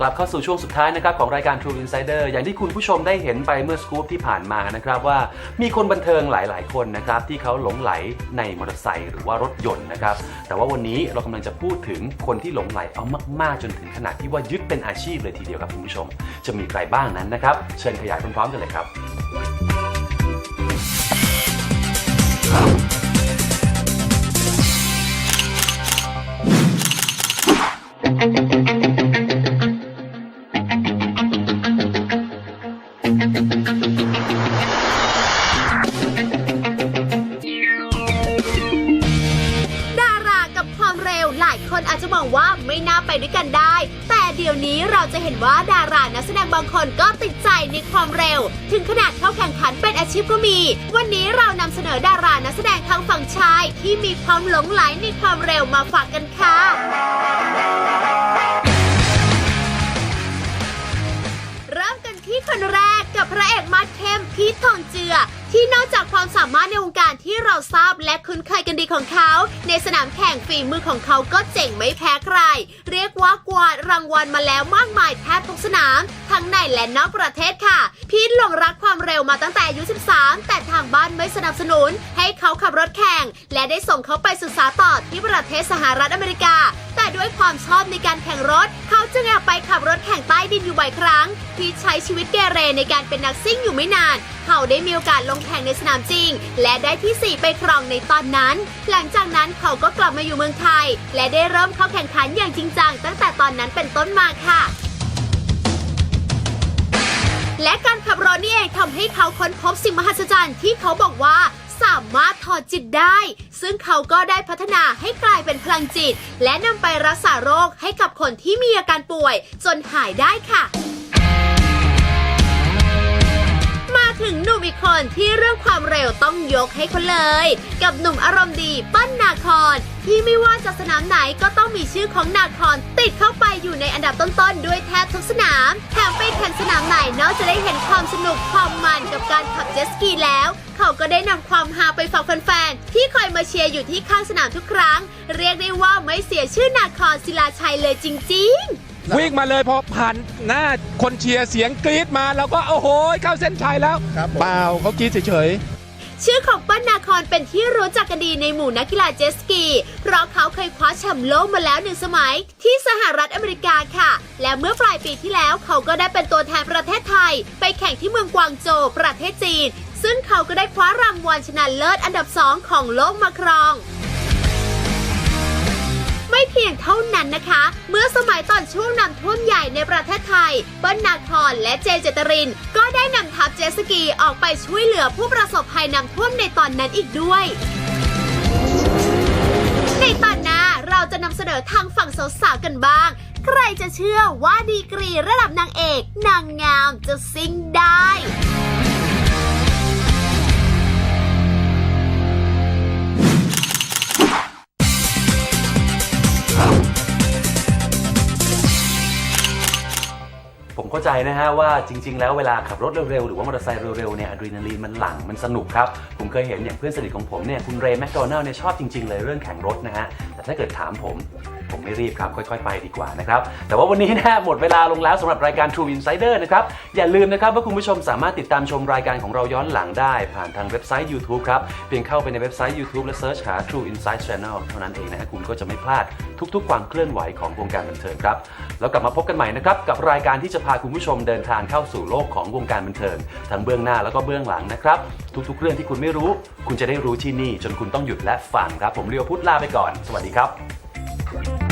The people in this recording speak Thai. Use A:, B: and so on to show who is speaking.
A: กลับเข้าสู่ช่วงสุดท้ายนะครับของรายการ True Insider อย่างที่คุณผู้ชมได้เห็นไปเมื่อสกู๊ปที่ผ่านมานะครับว่ามีคนบันเทิงหลาย ๆ คนนะครับที่เขาหลงไหลในมอเตอร์ไซค์หรือว่ารถยนต์นะครับแต่ว่าวันนี้เรากำลังจะพูดถึงคนที่หลงไหลเอามาก ๆ จนถึงขนาดที่ว่ายึดเป็นอาชีพเลยทีเดียวครับคุณผู้ชม จะมีใครบ้างนั้นนะครับเชิญขยายพร้อม ๆ กันเลยครับ
B: จจะมองว่าไม่น่าไปด้วยกันได้ แต่เดี๋ยวนี้เราจะเห็นว่าดารานักแสดงบางคนก็ติดใจในความเร็ว ถึงขนาดเข้าแข่งขันเป็นอาชีพก็มี วันนี้เรานำเสนอดารานักแสดงทางฝั่งชาย ที่มีความหลงไหลในความเร็วมาฝากกันค่ะเริ่มกันที่คนแรกกับพระเอกมาสเข้มพีททองเจือที่นอกจากความสามารถในวงการที่เราทราบและคุ้นเคยกันดีของเขา ในสนามแข่งฝีมือของเขาก็เจ๋งไม่แพ้ใคร เรียกว่ากวาดรางวัลมาแล้วมากมายแทบทุกสนาม ทั้งในและนอกประเทศค่ะ พีทหลงรักความเร็วมาตั้งแต่อายุ 13 แต่ทางบ้านไม่สนับสนุน ให้เขาขับรถแข่ง และได้ส่งเขาไปศึกษาต่อที่ประเทศสหรัฐอเมริกา แต่ด้วยความชอบในการแข่งรถ เขาจึงแอบไปขับรถแข่งใต้ดินอยู่บ่อยครั้งที่ใช้ชีวิตเกเรในการเป็นนักซิ่งอยู่ไม่นาน เขาได้มีโอกาสลงแข่งในสนามจริง และได้ที่ 4 ไปครองในตอนนั้น หลังจากนั้นเขาก็กลับมาอยู่เมืองไทย และได้เริ่มเข้าแข่งขันอย่างจริงจังตั้งแต่ตอนนั้นเป็นต้นมาค่ะและการขับรถนี่เองทำให้เขาค้นพบสิ่งมหัศจรรย์ที่เขาบอกว่าสามารถถอดจิตได้ ซึ่งเขาก็ได้พัฒนาให้กลายเป็นพลังจิต และนำไปรักษาโรคให้กับคนที่มีอาการป่วย จนหายได้ค่ะ ถึงหนุ่มอีกคนที่เรื่องความเร็วต้องยกให้เขาเลย กับหนุ่มอารมณ์ดีปั้นนาคอนที่ไม่ว่าจะสนามไหนก็ต้องมีชื่อของนาคอนติดเข้าไปอยู่ในอันดับต้นๆ ด้วยแทบทุกสนาม แถมไปแข่งสนามไหนนอกจะได้เห็นความสนุกความมันกับการขับเจ็ตสกีแล้ว เขาก็ได้นำความฮาไปฝากแฟนๆ ที่คอยมาเชียร์อยู่ที่ข้างสนามทุกครั้ง เรียกได้ว่าไม่เสียชื่อนาคอนศิลาชัยเลยจริง ๆ
C: วิ่งมาเลยพอผ่านหน้าคนเชียร์เสียงกรี๊ดมาแล้วก็โอ้โหเข้าเส้นชัยแล้ว
D: ครับผม
C: เปล่าเขากรี๊ดเฉย
B: ชื่อของเปิ้ลนาคอนเป็นที่รู้จักกันดีในหมู่นักกีฬาเจตสกี เพราะเขาเคยคว้าแชมป์โลกมาแล้วหนึ่งสมัย ที่สหรัฐอเมริกาค่ะ และเมื่อปลายปีที่แล้วเขาก็ได้เป็นตัวแทนประเทศไทย ไปแข่งที่เมืองกวางโจวประเทศจีน ซึ่งเขาก็ได้คว้ารางวัลชนะเลิศอันดับสองของโลกมาครอง ไม่เพียงเท่านั้นนะคะ เมื่อสมัยตอนช่วงน้ำท่วมใหญ่ในประเทศไทยเปิ้ลนาคอนและเจเจตริน ก็ได้นำทัพเจสกีออกไปช่วยเหลือผู้ประสบภัยน้ำท่วมในตอนนั้นอีกด้วยในตอนหน้าเราจะนำเสนอทางฝั่งสาวๆกันบ้าง ใครจะเชื่อว่าดีกรีระดับนางเอก นางงามจะซิ่งได้
A: ผมเข้าใจนะฮะว่าจริง ๆ แล้วเวลาขับรถเร็วๆ หรือว่ามอเตอร์ไซค์เร็วๆเนี่ยอะดรีนาลีนมันหลั่งมันสนุกครับ ผมเคยเห็นอย่างเพื่อนสนิทของผมเนี่ยคุณเรย์แมคโดนัลล์เนี่ยชอบจริงๆเลยเรื่องแข่งรถนะฮะแต่ถ้าเกิดถามผม ผมไม่รีบครับค่อยๆ ไปดีกว่านะครับ แต่ว่าวันนี้นะหมดเวลาลงแล้วสำหรับรายการ True Insider นะครับ อย่าลืมนะครับว่าคุณผู้ชมสามารถติดตามชมรายการของเราย้อนหลังได้ ผ่านทางเว็บไซต์ YouTube ครับ เพียงเข้าไปในเว็บไซต์ YouTube และเซิร์ชหา True Insight Channel เท่านั้นเองนะคุณก็จะไม่พลาดทุกๆ ความเคลื่อนไหวของวงการบันเทิงครับ แล้วกลับมาพบกันใหม่นะครับกับรายการที่จะพาคุณผู้ชมเดินทางเข้าสู่โลกของวงการบันเทิงทั้งเบื้องหน้าแล้วก็เบื้องหลังนะครับทุกๆ เรื่องที่คุณไม่รู้ คุณจะได้รู้ที่นี่ จนคุณต้องหยุดและฟังครับ ผมเลียวพุทธลาไปก่อน สวัสดีครับ Bye.